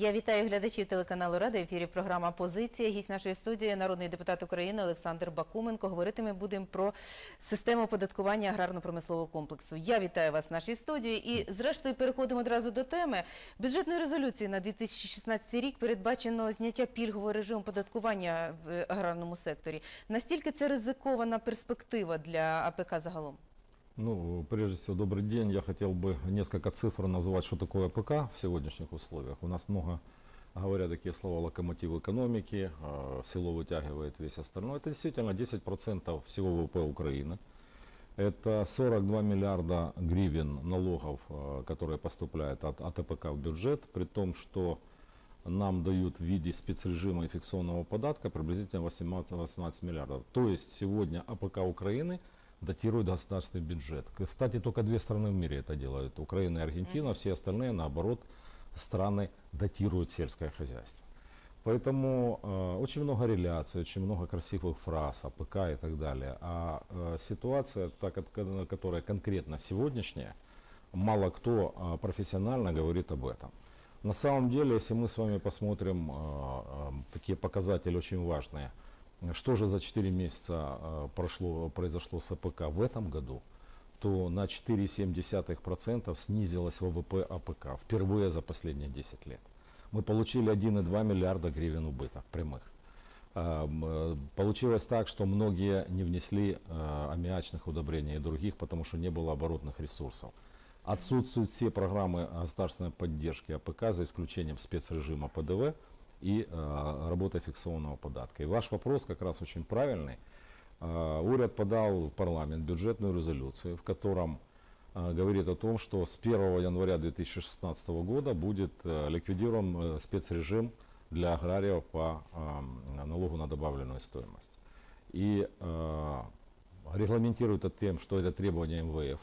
Я вітаю глядачів телеканалу Рада. В ефірі програма Позиція. Гість нашої студії народний депутат України Олександр Бакуменко. Говорити ми будемо про систему оподаткування аграрно-промислового комплексу. Я вітаю вас в нашій студії. І зрештою переходимо одразу до теми. Бюджетною резолюцією на 2016 рік передбачено зняття пільгового режиму оподаткування в аграрному секторі. Настільки це ризикована перспектива для АПК загалом? Ну, прежде всего, добрый день. Я хотел бы несколько цифр назвать, что такое АПК в сегодняшних условиях. У нас много, говорят такие слова, локомотив экономики, э, село вытягивает весь остальной. Это действительно 10% всего ВВП Украины. Это 42 миллиарда гривен налогов, э, которые поступают от, АПК в бюджет, при том, что нам дают в виде спецрежима и фикционного податка приблизительно 18, 18 миллиардов. То есть сегодня АПК Украины датирует государственный бюджет. Кстати, только две страны в мире это делают. Украина и Аргентина, все остальные, наоборот, страны датируют сельское хозяйство. Поэтому э, очень много реляций, очень много красивых фраз, АПК и так далее. А э, ситуация, та, ко- которая конкретно сегодняшняя, мало кто э, профессионально говорит об этом. На самом деле, если мы с вами посмотрим э, э, такие показатели очень важные, что же за 4 месяца э, прошло, произошло с АПК в этом году, то на 4,7% снизилось ВВП АПК впервые за последние 10 лет. Мы получили 1,2 миллиарда гривен убыток прямых. А, э, Получилось так, что многие не внесли э, аммиачных удобрений и других, потому что не было оборотных ресурсов. Отсутствуют все программы государственной поддержки АПК, за исключением спецрежима ПДВ и э, работы фиксованного податка. И ваш вопрос как раз очень правильный. Э, Уряд подал в парламент бюджетную резолюцию, в котором э, говорит о том, что с 1 января 2016 года будет ликвидирован спецрежим для аграриев по налогу на добавленную стоимость. И регламентирует это тем, что это требование МВФ,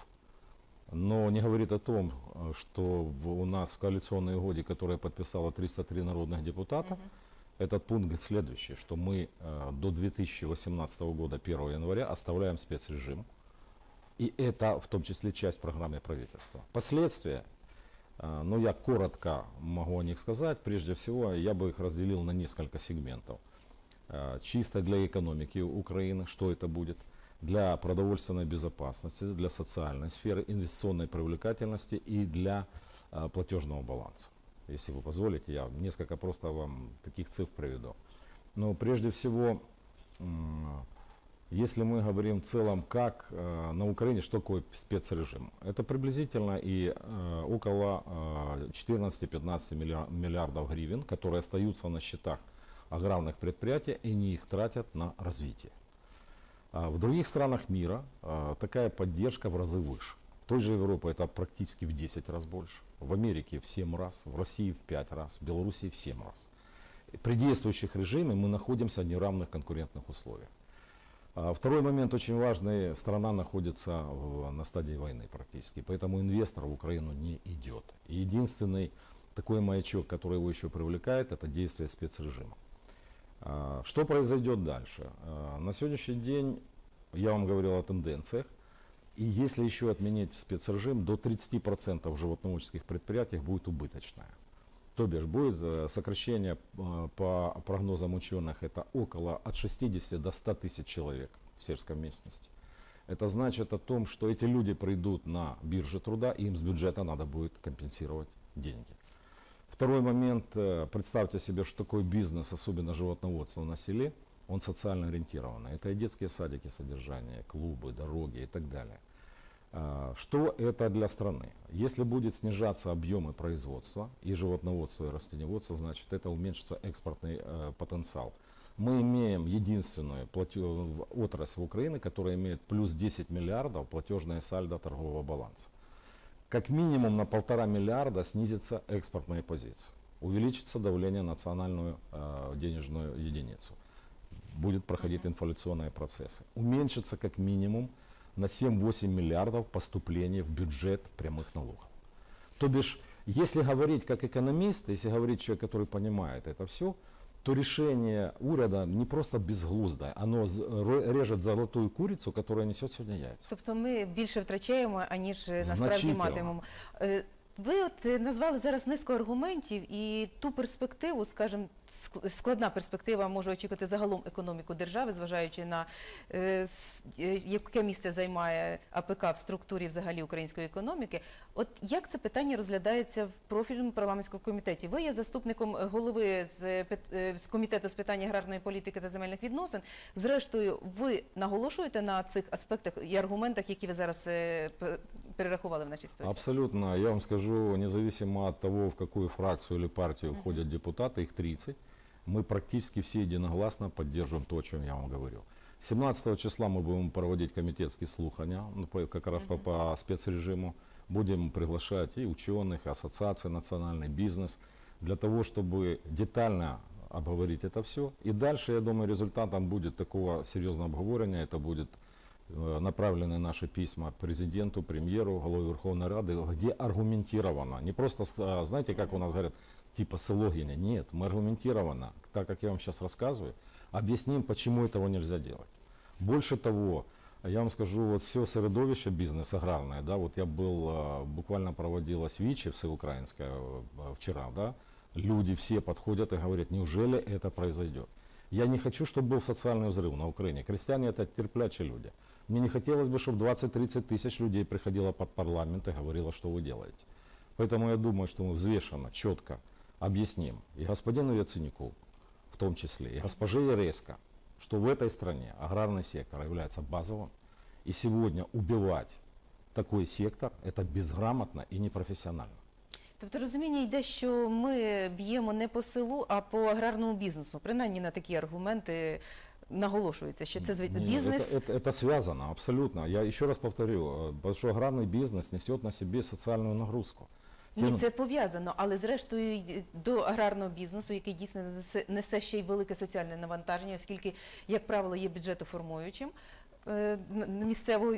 но не говорит о том, э, что в- у нас в коалиционной угоде, которая подписала 303 народных депутата, этот пункт следующий, что мы э, до 2018 года 1 января оставляем спецрежим. И это в том числе часть программы правительства. Последствия, э, ну я коротко могу о них сказать. Прежде всего, я бы их разделил на несколько сегментов. Э, Чисто для экономики Украины, что это будет, для продовольственной безопасности, для социальной сферы, инвестиционной привлекательности и для э, платежного баланса. Если вы позволите, я несколько просто вам таких цифр приведу. Но прежде всего, если мы говорим в целом, как э, на Украине, что такое спецрежим, это приблизительно и э, около э, 14-15 миллиар- миллиардов гривен, которые остаются на счетах аграрных предприятий, и они их тратят на развитие. А В других странах мира а, такая поддержка в разы выше. В той же Европе это практически в 10 раз больше. В Америке в 7 раз, в России в 5 раз, в Белоруссии в 7 раз. При действующих режиме мы находимся в неравных конкурентных условиях. А Второй момент очень важный. Страна находится на стадии войны практически. Поэтому инвестор в Украину не идет. И единственный такой маячок, который его еще привлекает, это действие спецрежима. А, Что произойдет дальше? А, На сегодняшний день я вам говорил о тенденциях. И если еще отменить спецрежим, до 30% в животноводческих предприятиях будет убыточная. То бишь будет э, сокращение э, по прогнозам ученых это около от 60 до 100 тысяч человек в сельской местности. Это значит о том, что эти люди придут на биржу труда, и им с бюджета надо будет компенсировать деньги. Второй момент, э, представьте себе, что такое бизнес, особенно животноводство на селе, он социально ориентированный. Это и детские садики содержания, клубы, дороги и так далее. А, Что это для страны? Если будет снижаться объемы производства и животноводства, и растениеводства, значит это уменьшится экспортный э, потенциал. Мы имеем единственную в- отрасль Украины, которая имеет плюс 10 миллиардов платежное сальдо торгового баланса как минимум на полтора миллиарда снизится экспортная позиция. Увеличится давление на национальную э, денежную единицу. Будет проходить инфляционные процессы. Уменьшится как минимум на 7-8 миллиардов поступлений в бюджет прямых налогов. То бишь, если говорить как экономист, если говорить человек, который понимает это все, то решение уряда не просто безглуздое, оно з- ре- режет золотую курицу, которая несет сегодня яйца. Тобто ми більше втрачаємо, аніж е, насправді Значительно. матимемо. Е, Ви от е, назвали зараз низку аргументів і ту перспективу, скажімо, складна перспектива може очікувати загалом економіку держави, зважаючи на е, е, яке місце займає АПК в структурі взагалі української економіки. От як це питання розглядається в профільному парламентському комітеті? Ви є заступником голови з, з комітету з питань аграрної політики та земельних відносин. Зрештою, ви наголошуєте на цих аспектах і аргументах, які ви зараз перерахували в нашій студії? Абсолютно. Я вам скажу, независимо от того, в какую фракцию или партию входят депутаты, их 30, мы практически все единогласно поддерживаем то, о чем я вам говорил. 17 числа мы будем проводить комитетские слухания, ну, по- как раз по, по спецрежиму. Будем приглашать и ученых, и ассоциации национальный бизнес, для того, чтобы детально обговорить это все. И дальше, я думаю, результатом будет такого серьезного обговорения, это будет э, направлены наши письма президенту, премьеру, главе Верховной Рады, где аргументировано, не просто, с- а, знаете, как у нас говорят, типа сылогиня, нет, мы аргументированно, так как я вам сейчас рассказываю, объясним, почему этого нельзя делать. Больше того, я вам скажу, вот все средовище бизнес аграрное, да, вот я был, э, буквально проводилась ВИЧи всеукраинская э, вчера, да, люди все подходят и говорят, неужели это произойдет? Я не хочу, чтобы был социальный взрыв на Украине. Крестьяне это терплячие люди. Мне не хотелось бы, чтобы 20-30 тысяч людей приходило под парламент и говорило, что вы делаете. Поэтому я думаю, что мы взвешенно, четко объясним и господину Яценику, в том числе, и госпоже Ереско, что в этой стране аграрный сектор является базовым. И сегодня убивать такой сектор – это безграмотно и непрофессионально. Тобто розуміння йде, що ми б'ємо не по селу, а по аграрному бізнесу. Принаймні на такі аргументи наголошується, що це зв- Не, бізнес. Это, это- это связано абсолютно. Я еще раз повторю, э, потому что аграрный бизнес несет на себе социальную нагрузку. Ні, Тем- це пов'язано, але зрештою й до аграрного бізнесу, який дійсно несе, несе ще й велике соціальне навантаження, оскільки, як правило, є бюджетоформуючим е, н- місцевого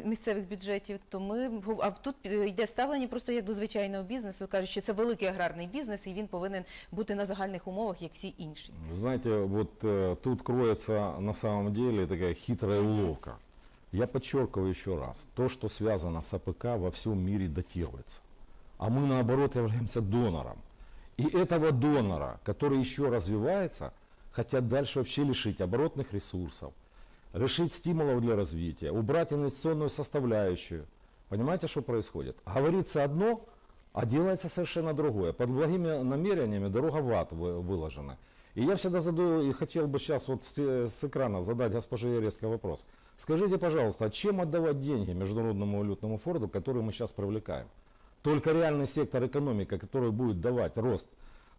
місцевих бюджетів, то ми гов- а тут е, йде ставлення просто як до звичайного бізнесу. кажуть, що це великий аграрний бізнес, і він повинен бути на загальних умовах, як всі інші. Вы знаете, вот э, тут кроется на самом деле такая хитрая уловка. Я подчеркиваю еще раз, то, что связано с АПК во всем мире датируется. А мы наоборот являемся донором. И этого донора, который еще развивается, хотят дальше вообще лишить оборотных ресурсов, решить стимулов для развития, убрать инвестиционную составляющую. Понимаете, что происходит? Говорится одно, а делается совершенно другое. Под благими намерениями дорога в ад вы- выложена. И я всегда задаю, и хотел бы сейчас вот с, экрана задать госпоже Ереско вопрос. Скажите, пожалуйста, а чем отдавать деньги Международному валютному фонду, который мы сейчас привлекаем? Только реальный сектор экономики, который будет давать рост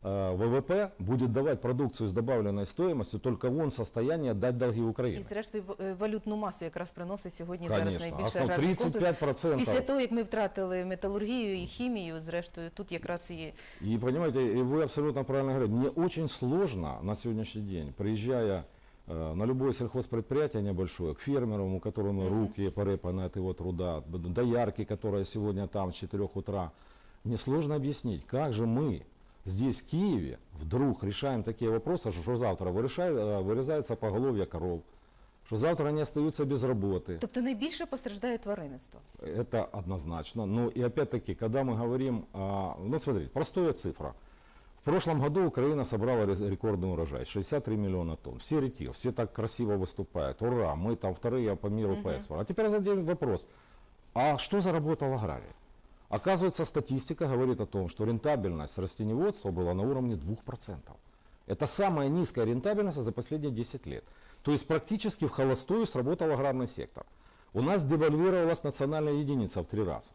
ВВП, будет давать продукцию с добавленной стоимостью, только он в состоянии отдать долги І Украины. зрештою в- е, валютну масу якраз приносить сьогодні зараз Конечно. найбільше Основ аграрний комплекс. 35%. Після того, як ми втратили металургію і хімію, зрештою, тут якраз і И понимаете, и вы абсолютно правильно говорите, мне очень сложно на сегодняшний день, приезжая э, на любое сельхозпредприятие небольшое, к фермерам, у которого руки порепаны от его труда, д- доярки, которая сегодня там с 4 утра, мне сложно объяснить, как же мы здесь, в Киеве, вдруг решаем такие вопросы, что, что завтра вырезай- э, вырезается поголовье коров, что завтра они остаются без работы. тобто найбільше постраждає тваринництво. Это однозначно. Ну и опять-таки, когда мы говорим, о- ну смотрите, простая цифра. В прошлом году Украина собрала рез- рекордный урожай, 63 миллиона тонн. Все ретир, все так красиво выступают, ура, мы там вторые по миру по экспорту. А теперь зададим вопрос, а что заработал аграрий? Оказывается, статистика говорит о том, что рентабельность растеневодства была на уровне 2%. Это самая низкая рентабельность за последние 10 лет. То есть практически в холостую сработал аграрный сектор. У нас девальвировалась национальная единица в три раза.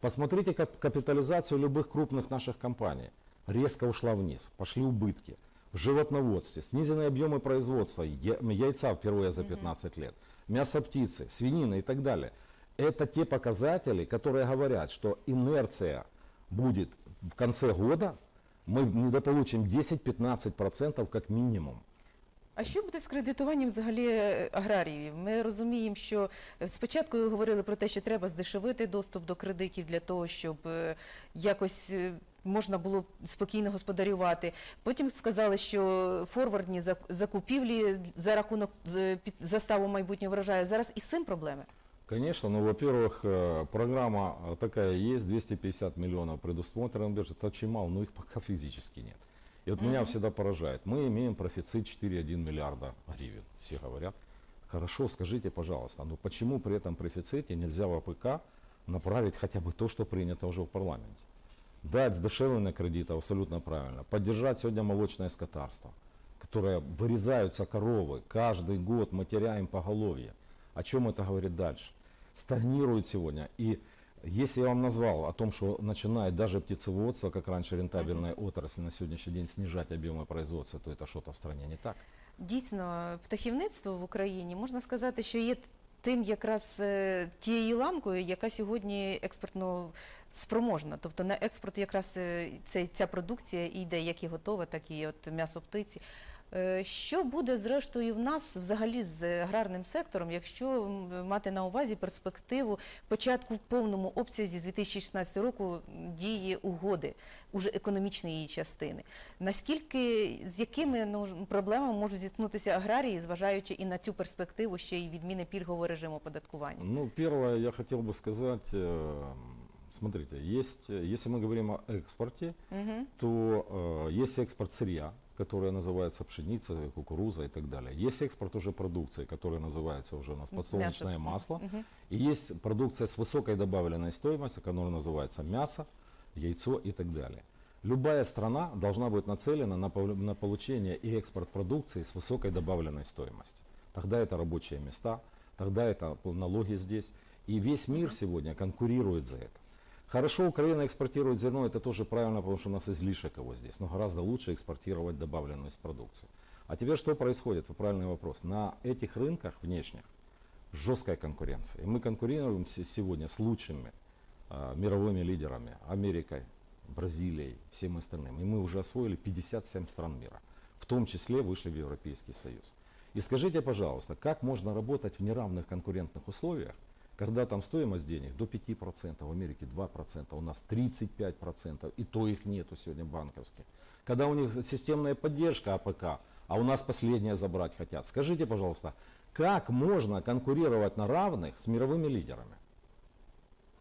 Посмотрите кап- капитализацию любых крупных наших компаний. Резко ушла вниз, пошли убытки. В животноводстве снизены объемы производства яйца впервые за 15 лет, мясо птицы, свинины и так далее. Это те показатели, которые говорят, что инерция будет в конце года, мы недополучим 10-15% как минимум. А що буде з кредитуванням взагалі е, аграріїв? Ми розуміємо, що е, спочатку говорили про те, що треба здешевити доступ до кредитів для того, щоб е, якось е, можна було спокійно господарювати. Потім сказали, що форвардні зак- закупівлі за рахунок е, під- заставу майбутнього врожаю. Зараз і з цим проблеми. Конечно, ну, во-первых, э, программа э, такая есть, 250 миллионов предусмотрено бирже, это очень мало, но их пока физически нет. И вот меня всегда поражает, мы имеем профицит 4,1 миллиарда гривен, все говорят. Хорошо, скажите, пожалуйста, ну почему при этом профиците нельзя в АПК направить хотя бы то, что принято уже в парламенте? Дать сдешевление кредитов, абсолютно правильно. Поддержать сегодня молочное скотарство, которое вырезаются коровы, каждый год матеря им поголовье. О чем это говорит дальше? Стагнирует сегодня. И если я вам назвал о том, что начинает даже птицеводство, как раньше рентабельная отрасль, на сегодняшний день снижать объемы производства, то это что-то в стране не так. Дійсно, птахівництво в Україні можна сказати, що є тим якраз е, тією ланкою, яка сьогодні експортно спроможна. Тобто на експорт якраз е, ця, ця продукція і йде як і готова, так і от м'ясо птиці. Е, Що буде зрештою в нас взагалі з аграрним сектором, якщо мати на увазі перспективу початку в повному обсязі з 2016 року дії угоди, уже економічної її частини? Наскільки з якими ну, проблемами можуть зіткнутися аграрії, зважаючи і на цю перспективу ще й відміни пільгового режиму оподаткування? Ну, первое, я хотел бы сказать, э, смотрите, есть, э, если мы говорим о экспорте, Угу. то э, есть экспорт сырья, которая называется пшеница, кукуруза и так далее. Есть экспорт уже продукции, которая называется уже у нас подсолнечное масло. Мгм. И есть продукция с высокой добавленной стоимостью, которая называется мясо, яйцо и так далее. Любая страна должна быть нацелена на, на получение и экспорт продукции с высокой добавленной стоимостью. Тогда это рабочие места, тогда это налоги здесь. И весь мир сегодня конкурирует за это. Хорошо, Украина экспортирует зерно, это тоже правильно, потому что у нас излишек его здесь. Но гораздо лучше экспортировать добавленную продукцию. А теперь что происходит? Вы правильный вопрос. На этих рынках внешних жесткая конкуренция. И мы конкурируем се- сегодня с лучшими а, мировыми лидерами, Америкой, Бразилией, всем остальным. И мы уже освоили 57 стран мира. В том числе вышли в Европейский Союз. И скажите, пожалуйста, как можно работать в неравных конкурентных условиях, когда там стоимость денег до 5%, в Америке 2%, у нас 35%, и то их нету сегодня банковских. Когда у них системная поддержка АПК, а у нас последнее забрать хотят. Скажите, пожалуйста, как можно конкурировать на равных с мировыми лидерами?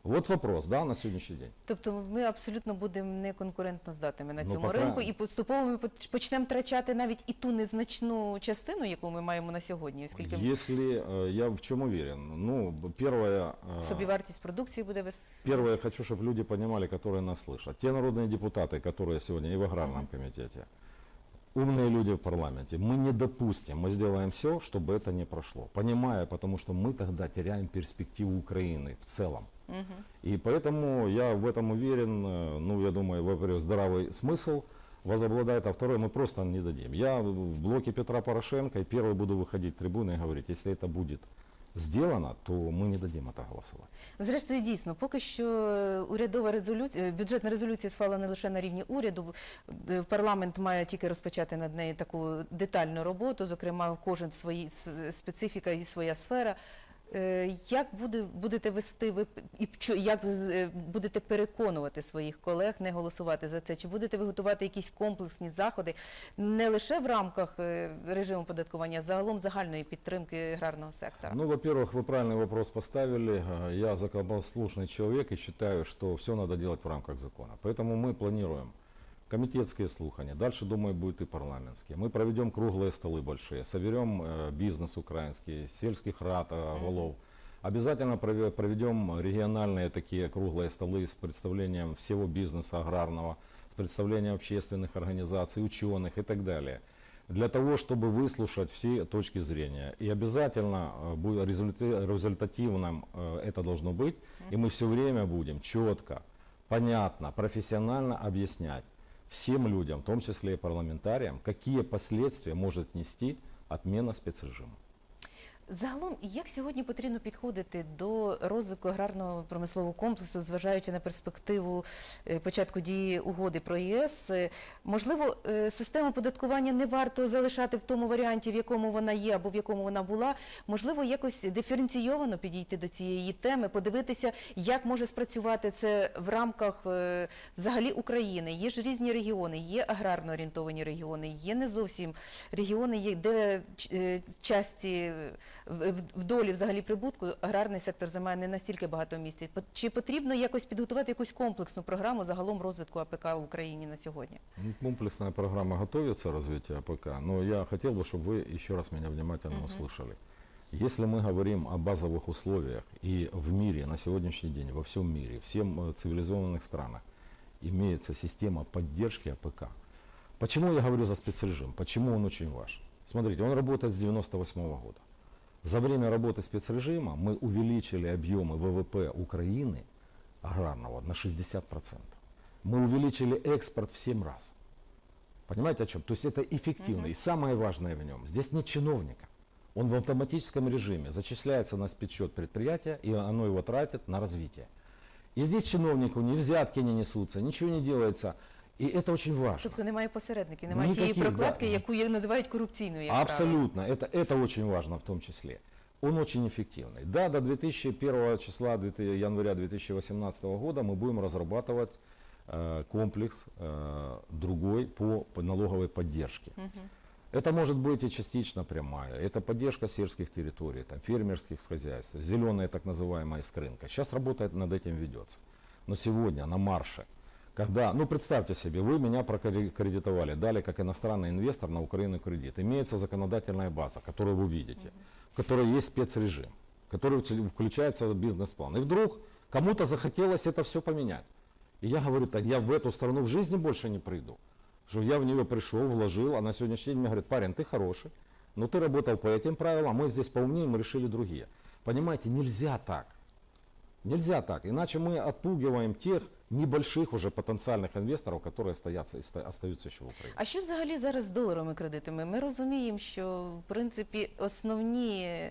Вот вопрос, да, на сегодняшний день. Тобто ми абсолютно будемо неконкурентно здатними на Ну, цьому поки- ринку і поступово ми поч- почнемо втрачати навіть і ту незначну частину, яку ми маємо на сьогодні, оскільки Если э, я в чем уверен, ну, б- первое, э, собівартість продукції буде вис... первое, я хочу, чтобы люди понимали, которые нас слышат. Те народные депутаты, которые сегодня и в аграрном комитете, умные люди в парламенте, мы не допустим, мы сделаем все, чтобы это не прошло. Понимая, потому что мы тогда теряем перспективу Украины в целом. И поэтому я в этом уверен, э, ну, я думаю, во-первых, здравый смысл возобладает, а второе, мы просто не дадим. Я в блоке Петра Порошенко и первый буду выходить в трибуны и говорить, если это будет сделано, то ми не дадімо та голосувати. Зрештою, дійсно, поки що е, урядова резолюція, бюджетна резолюція схвалена лише на рівні уряду. Е, Парламент має тільки розпочати над нею таку детальну роботу, зокрема, кожен свої специфіка і своя сфера. Е, Як буде, будете вести ви і чо- як з- е, будете переконувати своїх колег не голосувати за це? Чи будете ви готувати якісь комплексні заходи не лише в рамках е, режиму податкування, а загалом загальної підтримки аграрного сектора? Ну, во-первых, вы правильный вопрос поставили. Э, Я законопослушный человек и считаю, что все надо делать в рамках закона. Поэтому мы планируем комитетские слухания. Дальше, думаю, будет и парламентские. Мы проведем круглые столы большие, соберем э, бизнес украинский, сельских рад, э, голов. Обязательно прове- проведем региональные такие круглые столы с представлением всего бизнеса аграрного, с представлением общественных организаций, ученых и так далее для того, чтобы выслушать все точки зрения. И обязательно э, результативным это должно быть. И мы все время будем четко, понятно, профессионально объяснять всем людям, в том числе и парламентариям, какие последствия может нести отмена спецрежима. Загалом, як сьогодні потрібно підходити до розвитку аграрного промислового комплексу, зважаючи на перспективу е, початку дії угоди про ЄС? Е, Можливо, е, систему податкування не варто залишати в тому варіанті, в якому вона є або в якому вона була. Можливо, якось диференційовано підійти до цієї теми, подивитися, як може спрацювати це в рамках взагалі України. Є ж різні регіони, є аграрно орієнтовані регіони, є не зовсім регіони, де часті в, в- в долі взагалі прибутку аграрний сектор займає не настільки багато місця. По- Чи потрібно якось підготувати якусь комплексну програму загалом розвитку АПК в Україні на сьогодні? Ну, Комплексная программа готовится развитие АПК, но я хотел бы, чтобы вы еще раз меня внимательно услышали. Если мы говорим о базовых условиях и в мире на сегодняшний день, во всем мире, всем э, цивилизованных странах имеется система поддержки АПК. Почему я говорю за спецрежим? Почему он очень важен? Смотрите, он работает с 98 года. За время работы спецрежима мы увеличили объемы ВВП Украины аграрного на 60%. Мы увеличили экспорт в 7 раз. Понимаете о чем? То есть это эффективно. И самое важное в нем, здесь нет чиновника. Он в автоматическом режиме зачисляется на спецсчет предприятия, и оно его тратит на развитие. И здесь чиновнику ни взятки не несутся, ничего не делается. И это очень важно. Тобто немає посередників, немає Ніяких, тієї прокладки, да. яку є- називають корупційною. Як правило. Абсолютно. Это, это очень важно в том числе. Он очень эффективный. Да, до 2001 числа 2000 января 2018 года мы будем разрабатывать э, комплекс э, другой по, по налоговой поддержке. Это может быть и частично прямая. Это поддержка сельских территорий, там, фермерских хозяйств, зеленая так называемая скрынка. Сейчас работает над этим ведется. Но сегодня на марше, когда, ну представьте себе, вы меня прокредитовали, дали как иностранный инвестор на Украину кредит. Имеется законодательная база, которую вы видите, в которой есть спецрежим, в который включается бизнес-план. И вдруг кому-то захотелось это все поменять. И я говорю, так я в эту страну в жизни больше не приду. Что я в нее пришел, вложил, а на сегодняшний день мне говорят, парень, ты хороший, но ты работал по этим правилам, мы здесь поумнее, мы решили другие. Понимаете, нельзя так. Нельзя так, иначе мы отпугиваем тех небольших уже потенциальных инвесторов, которые стоят, остаются еще в Украине. А що взагалі зараз з доларовими кредитами? Ми розуміємо, що в принципі основні. е,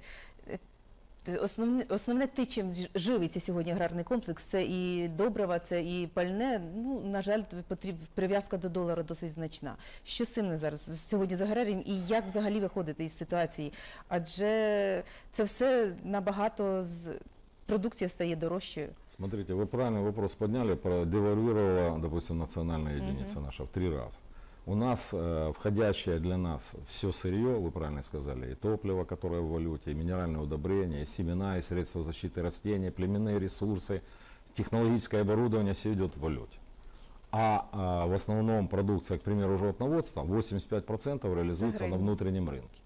Основне, основне те, чим ж- живиться сьогодні аграрний комплекс, це і добрива, це і пальне. Ну, на жаль, потріб, прив'язка до долара досить значна. Що з цим зараз сьогодні з аграрієм і як взагалі виходити із ситуації? Адже це все набагато з продукція стає дорожчою. Смотрите, вы правильный вопрос подняли, про девальвировала, допустим, национальная единица наша в три раза. У нас э, входящее для нас все сырье, вы правильно сказали, и топливо, которое в валюте, и минеральные удобрения, и семена, и средства защиты растений, племенные ресурсы, технологическое оборудование, все идет в валюте. А, а, в основном продукция, к примеру, животноводства, 85% реализуется на внутреннем рынке.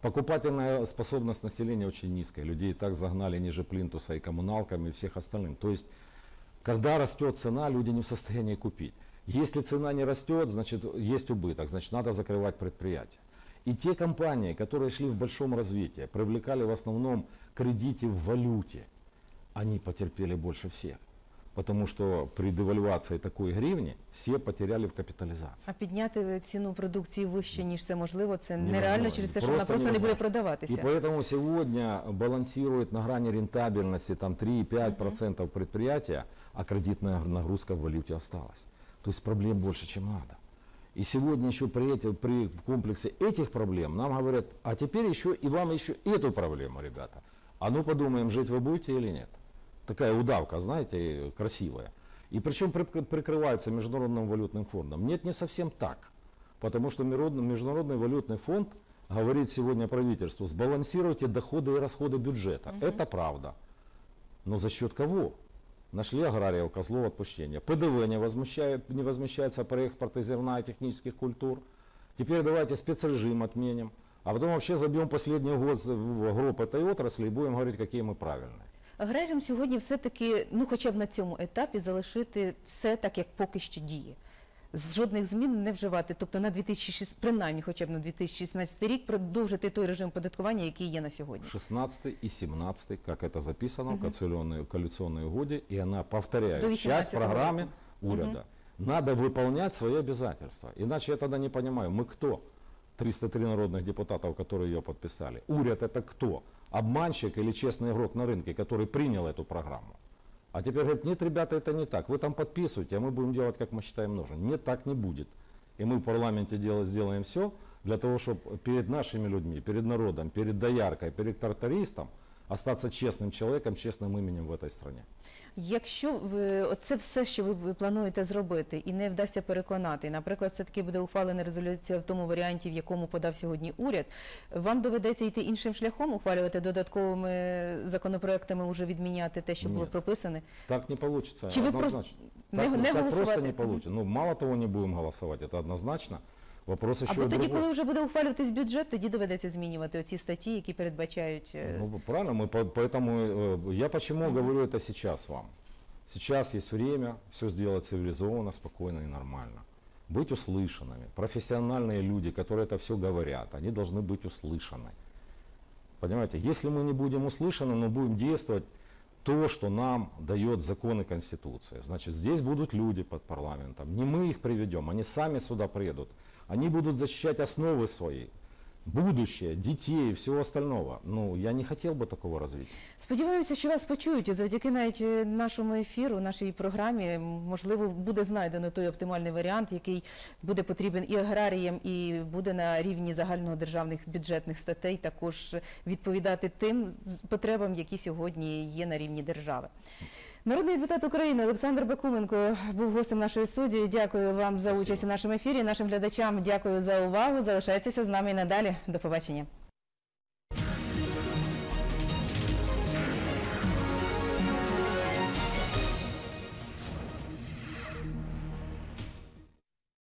Покупательная способность населения очень низкая. Людей и так загнали ниже плинтуса и коммуналками, и всех остальным. То есть, когда растет цена, люди не в состоянии купить. Если цена не растет, значит, есть убыток, значит, надо закрывать предприятия. И те компании, которые шли в большом развитии, привлекали в основном кредиты в валюте, они потерпели больше всех Потому что при девальвации такой гривни все потеряли в капитализации. А підняти ціну продукції вище, ніж це можливо, це Невозможно. нереально через те, що вона Просто просто не буде невозможно. продаватися. И поэтому сегодня балансирует на грани рентабельности там 3-5% предприятия, а кредитная нагрузка в валюте осталась. То есть проблем больше, чем надо. И сегодня еще при, эти- при в комплексе этих проблем нам говорят, а теперь еще и вам еще эту проблему, ребята. А ну подумаем, жить вы будете или нет. Такая удавка, знаете, красивая. И причем при- прикрывается Международным валютным фондом. Нет, не совсем так. Потому что Международный, валютный фонд говорит сегодня правительству, сбалансируйте доходы и расходы бюджета. Это правда. Но за счет кого? Нашли аграриев козлов отпущения. ПДВ не, возмущает, не возмещается при экспорте зерна и технических культур. Теперь давайте спецрежим отменим. А потом вообще забьем последний год в гроб этой отрасли и будем говорить, какие мы правильные. Аграріям сьогодні все-таки, ну хоча б на цьому етапі, залишити все так, як поки що діє. З жодних змін не вживати, тобто на 2006, принаймні хоча б на 2016 рік продовжити той режим податкування, який є на сьогодні. 16 и 17, как это записано в коалиционной, коалиционной угоде, и она повторяет До часть 18-го программы року. уряда. Надо выполнять свои обязательства. Иначе я тогда не понимаю, мы кто? 303 народных депутатов, которые ее подписали. Уряд это кто? Обманщик или честный игрок на рынке, который принял эту программу? А теперь говорит, нет, ребята, это не так. Вы там подписываете, а мы будем делать, как мы считаем нужным. Нет, так не будет. И мы в парламенте дел- сделаем все для того, чтобы перед нашими людьми, перед народом, перед дояркой, перед трактористом остаться честным человеком, честным именем в этой стране. Якщо ви оце все, що ви- ви плануєте зробити, і не вдасться переконати, наприклад, все таки буде ухвалена резолюція в тому варіанті, в якому подав сьогодні уряд, вам доведеться йти іншим шляхом, ухвалювати додатковими законопроектами, уже відміняти те, що було Ні. прописане. Так не получится. Чи вы просто однозначно. не- так, не так голосовать? просто не получится. Ну, мало того, не будем голосовать, это однозначно. Вопрос еще Або и тоді, другой. коли вже буде ухвалюватись бюджет, тоді доведеться змінювати оці статті, які передбачають. е, Ну, правильно, мы по- поэтому э, я почему говорю это сейчас вам. Сейчас есть время все сделать цивилизованно, спокойно и нормально. Быть услышанными. Профессиональные люди, которые это все говорят, они должны быть услышаны. Понимаете, если мы не будем услышаны, но будем действовать то, что нам дает закон и Конституция. Значит, здесь будут люди под парламентом. Не мы их приведем, они сами сюда приедут. Они будут защищать основы свои, будущее, детей и всего остального. Ну, я не хотел бы такого развития. Сподіваємося, що вас почують і завдяки навіть е, нашому ефіру, нашій програмі, можливо, буде знайдено той оптимальний варіант, який буде потрібен і аграріям, і буде на рівні загальнодержавних бюджетних статей також відповідати тим потребам, які сьогодні є на рівні держави. Народний депутат України Олександр Бакуменко був гостем нашої студії. Дякую вам за Спасибо. участь у нашому ефірі. Нашим глядачам дякую за увагу. Залишайтеся з нами і надалі. До побачення.